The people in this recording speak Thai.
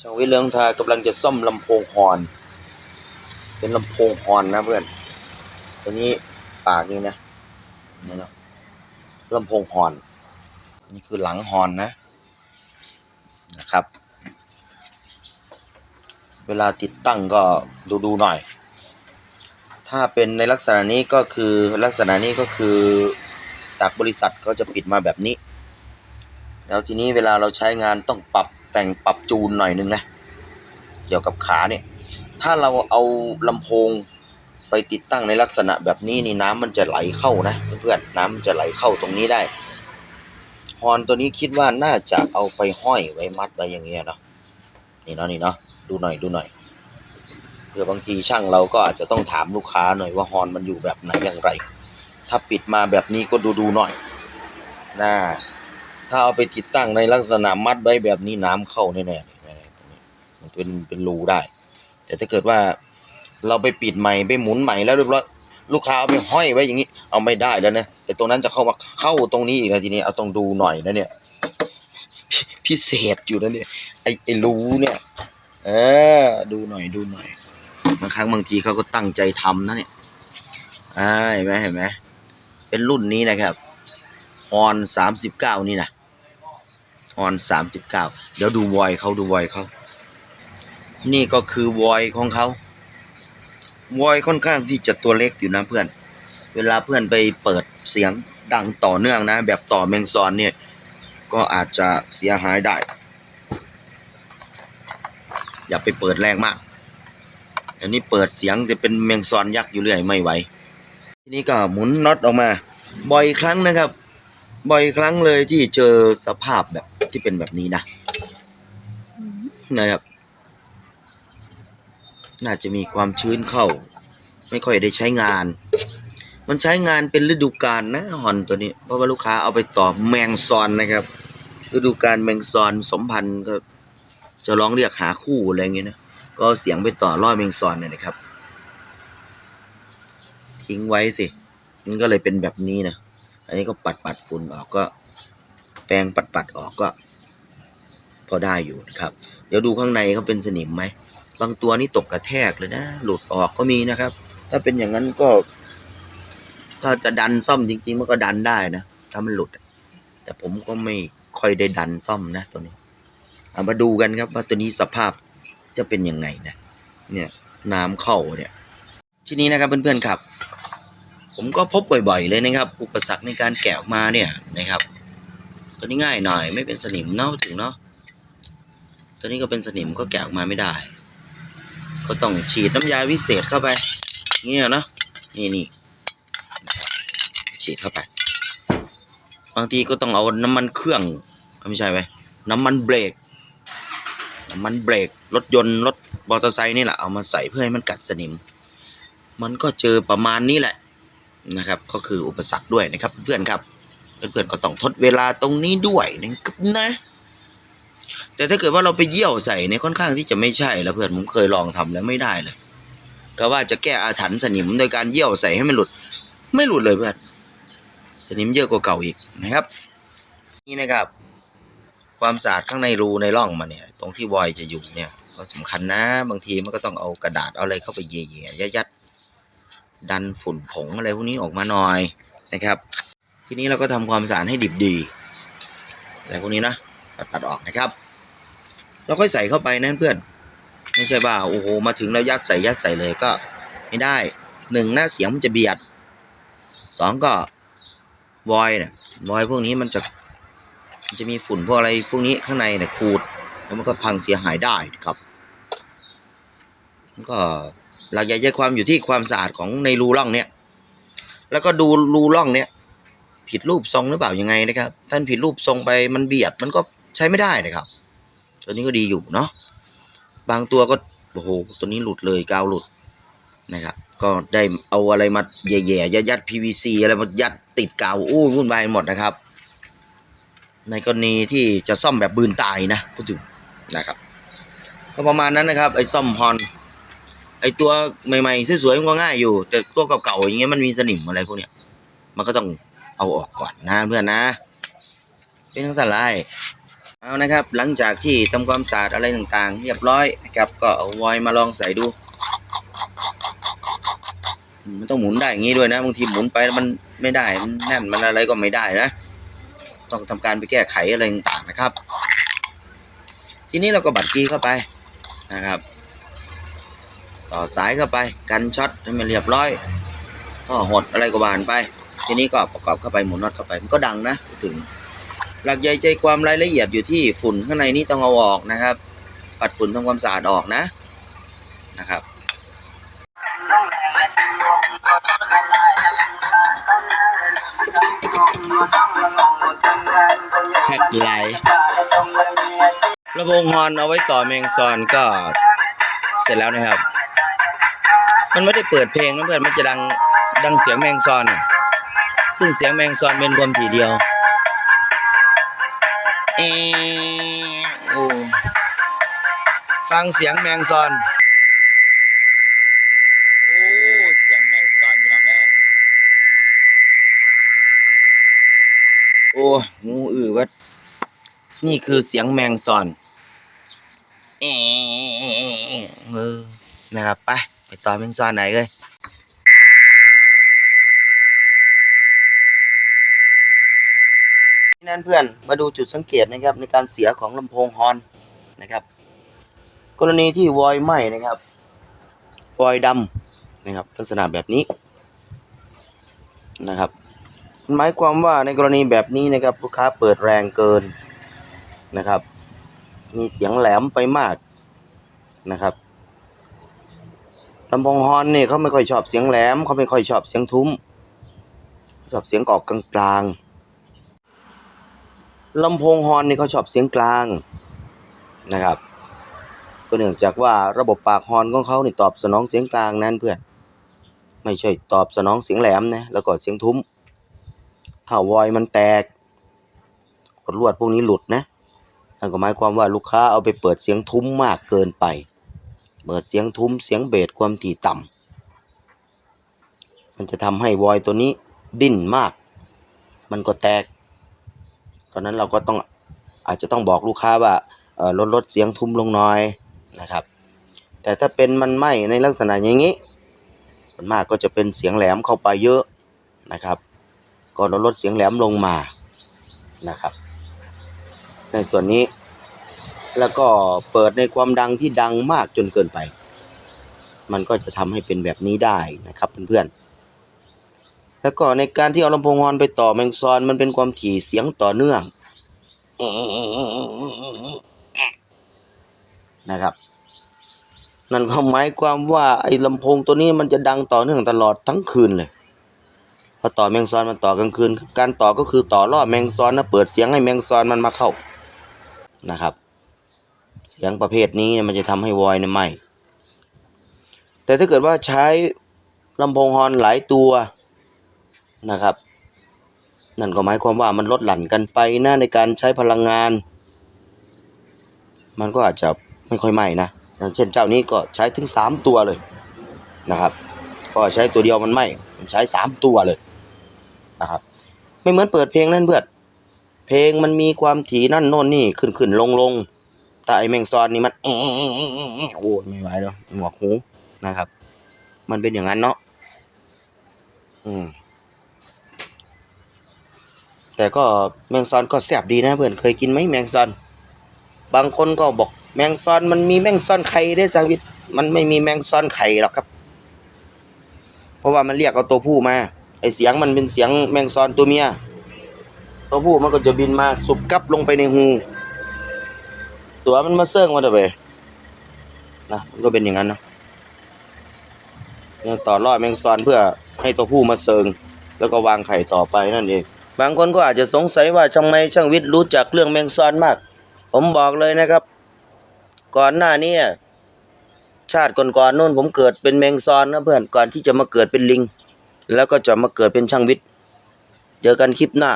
ช่างวิเรืองทากำลังจะซ่อมลำโพงฮอน เป็นลำโพงฮอนนะเพื่อน ตัวนี้ปากนี้นะนี่เนาะลำโพงฮอน นี่คือหลังฮอนนะนะครับ เวลาติดตั้งก็ดูดูหน่อย ถ้าเป็นในลักษณะนี้ก็คือลักษณะนี้ก็คือจากบริษัทก็จะปิดมาแบบนี้ แล้วทีนี้เวลาเราใช้งานต้องปรับ แต่งปรับจูนหน่อยนึงนะ เกี่ยวกับขาเนี่ย ถ้าเราเอาลำโพงไปติดตั้งในลักษณะแบบนี้นี่น้ำมันจะไหลเข้านะเพื่อนๆน้ำมันจะไหลเข้าตรงนี้ได้ฮอนตัวนี้คิดว่าน่าจะเอาไปห้อยไว้มัดไว้อย่างเงี้ยเนาะนี่เนาะนี่เนาะดูหน่อยดูหน่อยเผื่อบางทีช่างเราก็อาจจะต้องถามลูกค้าหน่อยว่าฮอนมันอยู่แบบไหนอย่างไร ถ้าปิดมาแบบนี้ก็ดูดูหน่อยนะ ถ้าเอาไปติดตั้งในลักษณะมัดไว้แบบนี้น้ำเข้าแน่ๆเลยมันเป็นเป็นรูได้ แต่ถ้าเกิดว่าเราไปปิดใหม่ไปหมุนใหม่แล้วเรียบร้อยลูกค้าเอาไปห้อยไว้อย่างนี้ เอาไม่ได้แล้วนะแต่ตรงนั้นจะเข้ามาเข้าตรงนี้อีกนะทีนี้เอาต้องดูหน่อยนะเนี่ยพิเศษอยู่นะเนี่ยไอ้ไอ้รูเนี่ยเออดูหน่อยดูหน่อยบางครั้งบางทีเขาก็ตั้งใจทำนะเนี่ยอ่าเห็นไหมเห็นไหมเป็นรุ่นนี้นะครับฮอนสามสิบเก้านี่นะ ฮอนสามสิบเก้าเดี๋ยวดูวอยเขาดูวอยเขา นี่ก็คือวอยของเขาวอยค่อนข้างที่จะตัวเล็กอยู่นะเพื่อน เวลาเพื่อนไปเปิดเสียงดังต่อเนื่องนะ แบบต่อแมงซอนเนี่ย ก็อาจจะเสียหายได้ อย่าไปเปิดแรงมาก อันนี้เปิดเสียงจะเป็นแมงซอนยักษ์อยู่เรื่อยไม่ไหว ทีนี้ก็หมุนน็อตออกมา บ่อยครั้งนะครับ บ่อยครั้งเลยที่เจอสภาพแบบ ที่เป็นแบบนี้นะนะครับ น่าจะมีความชื้นเข้า ไม่ค่อยได้ใช้งาน มันใช้งานเป็นฤดูกาลนะฮอนตัวนี้ เพราะว่าลูกค้าเอาไปต่อแมงซอนนะครับ ฤดูกาลแมงซอนสมพันธ์ก็จะร้องเรียกหาคู่อะไรอย่างเงี้ยนะ ก็เอาเสียงไปต่อล่อแมงซอนเนี่ยนะครับ ทิ้งไว้สิมันก็เลยเป็นแบบนี้นะ อันนี้ก็ปัดปัดฝุ่นออกก็ แปรงปัดปัดออกก็ พอได้อยู่นะครับ เดี๋ยวดูข้างในเขาเป็นสนิมไหม บางตัวนี่ตกกระแทกเลยนะ หลุดออกก็มีนะครับ ถ้าเป็นอย่างนั้นก็ ถ้าจะดันซ่อมจริงๆ มันก็ดันได้นะ ถ้ามันหลุด แต่ผมก็ไม่ค่อยได้ดันซ่อมนะตัวนี้เอามาดูกันครับว่าตัวนี้สภาพจะเป็นยังไงนะ เนี่ยน้ำเข้าเนี่ย ทีนี้นะครับเพื่อนๆครับ ผมก็พบบ่อยๆเลยนะครับ อุปสรรคในการแกะออกมาเนี่ยนะครับ ตัวนี้ง่ายหน่อยไม่เป็นสนิมเนาะถึงเนาะ ตัวนี้ก็เป็นสนิมก็แกะออกมาไม่ได้ ก็ต้องฉีดน้ำยาวิเศษเข้าไป เงี้ยเนาะนี่นี่ฉีดเข้าไป บางทีก็ต้องเอาน้ำมันเครื่องไม่ใช่ไหมน้ำมันเบรกน้ำมันเบรกรถยนต์รถมอเตอร์ไซค์นี่แหละเอามาใส่เพื่อให้มันกัดสนิม มันก็เจอประมาณนี้แหละนะครับ ก็คืออุปสรรคด้วยนะครับ เพื่อนครับเพื่อนๆก็ต้องทดเวลาตรงนี้ด้วยนะครับนะ แต่ถ้าเกิดว่าเราไปเยี่ยวใส่เนี่ยค่อนข้างที่จะไม่ใช่แล้วเพื่อนผมเคยลองทำแล้วไม่ได้เลย ก็ว่าจะแก้อาถรรพ์สนิมโดยการเยี่ยวใส่ให้มันหลุด ไม่หลุดเลยเพื่อนสนิมเยอะกว่าเก่าอีกนะครับ นี่นะครับ ความสะอาดข้างในรูในร่องมันเนี่ย ตรงที่วอยจะอยู่เนี่ยก็สำคัญนะ บางทีมันก็ต้องเอากระดาษเอาอะไรเข้าไปเยี่ยยัดๆดันฝุ่นผงอะไรพวกนี้ออกมาหน่อยนะครับ ทีนี้เราก็ทำความสะอาดให้ดิบดีอะไรพวกนี้นะตัดๆออกนะครับ เราค่อยใส่เข้าไปนะเพื่อนไม่ใช่ว่าโอ้โหมาถึงแล้วยัดใส่ยัดใส่เลยก็ไม่ได้หนึ่งหน้าเสียงมันจะเบียดสองก็วอยเนี่ยวอยพวกนี้มันจะมันจะมีฝุ่นพวกอะไรพวกนี้ข้างในเนี่ยขูด แล้วมันก็พังเสียหายได้ครับก็หลักใหญ่ใจความอยู่ที่ความสะอาดของในรูร่องเนี่ยแล้วก็ดูรูร่องเนี่ยผิดรูปทรงหรือเปล่ายังไงนะครับท่านผิดรูปทรงไปมันเบียดมันก็ใช้ไม่ได้นะครับ ตัวนี้ก็ดีอยู่เนาะบางตัวก็โอ้โหตัวนี้หลุดเลยกาวหลุดนะครับ ก็ได้เอาอะไรมาแย่ๆยัดยัด PVC อะไรมายัดติดกาวอู้วุ่นวายหมดนะครับ ในกรณีที่จะซ่อมแบบบืนตายนะพูดถึงนะครับ ก็ประมาณนั้นนะครับ ไอ้ซ่อมฮอนไอ้ตัวใหม่ๆสวยๆมันก็ง่ายอยู่ แต่ตัวเก่าๆอย่างเงี้ยมันมีสนิมอะไรพวกเนี้ยมันก็ต้องเอาออกก่อนนะเพื่อนนะ เป็นทั้งสลาย เอานะครับ หลังจากที่ทำความสะอาดอะไรต่างๆ เรียบร้อยนะครับก็เอาวอยมาลองใส่ดู มันต้องหมุนได้อย่างนี้ด้วยนะบางทีหมุนไปมันไม่ได้มันแน่นมันอะไรก็ไม่ได้นะ ต้องทำการไปแก้ไขอะไรต่างๆนะครับ ทีนี้เราก็บัดกี้เข้าไปนะครับ ต่อสายเข้าไปกันช็อตให้มันเรียบร้อยท่อหดอะไรก็บานไป ทีนี้ก็ประกอบเข้าไปหมุนน็อตเข้าไปมันก็ดังนะถึง หลักใหญ่ใจความรายละเอียดอยู่ที่ฝุ่นข้างในนี้ต้องเอาออกนะครับ ปัดฝุ่นทำความสะอาดออกนะนะครับแพ็กไลท์ระบบฮอนเอาไว้ต่อแมงซอนก็เสร็จแล้วนะครับ มันไม่ได้เปิดเพลงนะเพื่อนมันจะดังดังเสียงแมงซอน ซึ่งเสียงแมงซอนเป็นความถี่เดียว เอโอ้ฟังเสียงแมงซอนโอ้เสียงแมงซอนพี่น้องเอ้ยโอ้งูอือวัดนี่คือเสียงแมงซอนเอเออนะครับไปไปต่อแมงซอนไหนเลย นั่นเพื่อนมาดูจุดสังเกตนะครับในการเสียของลำโพงฮอนนะครับ กรณีที่วอยไหม้นะครับวอยดำนะครับ ลักษณะแบบนี้นะครับ หมายความว่าในกรณีแบบนี้นะครับลูกค้าเปิดแรงเกินนะครับ มีเสียงแหลมไปมากนะครับลำโพงฮอนเนี่ยเขาไม่ค่อยชอบเสียงแหลมเขาไม่ค่อยชอบเสียงทุ้มชอบเสียงออกกลางๆ ลำโพงฮอนนี่เขาชอบเสียงกลางนะครับ ก็เนื่องจากว่าระบบปากฮอนของเขานี่ตอบสนองเสียงกลางนั้นเพื่อนไม่ใช่ตอบสนองเสียงแหลมนะแล้วก็เสียงทุ้มถ้าวอยมันแตกขดลวดพวกนี้หลุดนะนั่นก็หมายความว่าลูกค้าเอาไปเปิดเสียงทุ้มมากเกินไป เปิดเสียงทุ้มเสียงเบสความถี่ต่ำมันจะทำให้วอยตัวนี้ดิ้นมาก มันก็แตก ตอนนั้นเราก็ต้องอาจจะต้องบอกลูกค้าว่าลดลดเสียงทุ้มลงน่อยนะครับ แต่ถ้าเป็นมันไหมในลักษณะอย่างนี้ส่วนมากก็จะเป็นเสียงแหลมเข้าไปเยอะนะครับ ก็ลดลดเสียงแหลมลงมานะครับ ในส่วนนี้แล้วก็เปิดในความดังที่ดังมากจนเกินไป มันก็จะทำให้เป็นแบบนี้ได้นะครับเพื่อนๆ แล้วก็ในการที่เอาลำโพงฮอนไปต่อแมงซอนมันเป็นความถี่เสียงต่อเนื่องนะครับ นั่นก็หมายความว่าไอ้ลำโพงตัวนี้มันจะดังต่อเนื่องตลอดทั้งคืนเลยพอต่อแมงซอนมันต่อกลางคืน การต่อก็คือต่อล่อแมงซอนนะเปิดเสียงให้แมงซอนมันมาเข้านะครับ เสียงประเภทนี้มันจะทำให้วอยเนี่ยไหมแต่ถ้าเกิดว่าใช้ลำโพงฮอนหลายตัว นะครับ นั่นก็หมายความว่ามันลดหลั่นกันไปนะในการใช้พลังงาน มันก็อาจจะไม่ค่อยไหม้นะอย่างเช่นเจ้านี้ก็ใช้ถึงสามตัวเลยนะครับ ก็ใช้ตัวเดียวมันไหม้มใช้สามตัวเลยนะครับ ไม่เหมือนเปิดเพลงนั่นเพื่อนเพลงมันมีความถี่นั่นโน่นนี่ขึ้นขึ้นลงลงแต่ไอแมงซอนนี่มันแอโอ้ไม่ไหวแล้วหนวกหูนะครับ มันเป็นอย่างนั้นเนาะอืม แต่ก็แมงซอนก็แซ่บดีนะเพื่อนเคยกินไหมแมงซอน บางคนก็บอกแมงซอนมันมีแมงซอนไข่ได้สังวิทมันไม่มีแมงซอนไข่หรอกครับ เพราะว่ามันเรียกเอาตัวผู้มาไอเสียงมันเป็นเสียงแมงซอนตัวเมียตัวผู้มันก็จะบินมาสุบกับลงไปในหู ตัวมันมาเซิงมาเถอะไปนะมันก็เป็นอย่างนั้นเนาะต่อรอดแมงซอนเพื่อให้ตัวผู้มาเซิงแล้วก็วางไข่ต่อไปนั่นเอง บางคนก็อาจจะสงสัยว่าทำไมช่างวิทย์รู้จักเรื่องแมงซอนมาก ผมบอกเลยนะครับ ก่อนหน้านี้ชาติก่อนๆนู่นผมเกิดเป็นแมงซอนนะเพื่อนก่อนที่จะมาเกิดเป็นลิง แล้วก็จะมาเกิดเป็นช่างวิทย์ เจอกันคลิปหน้า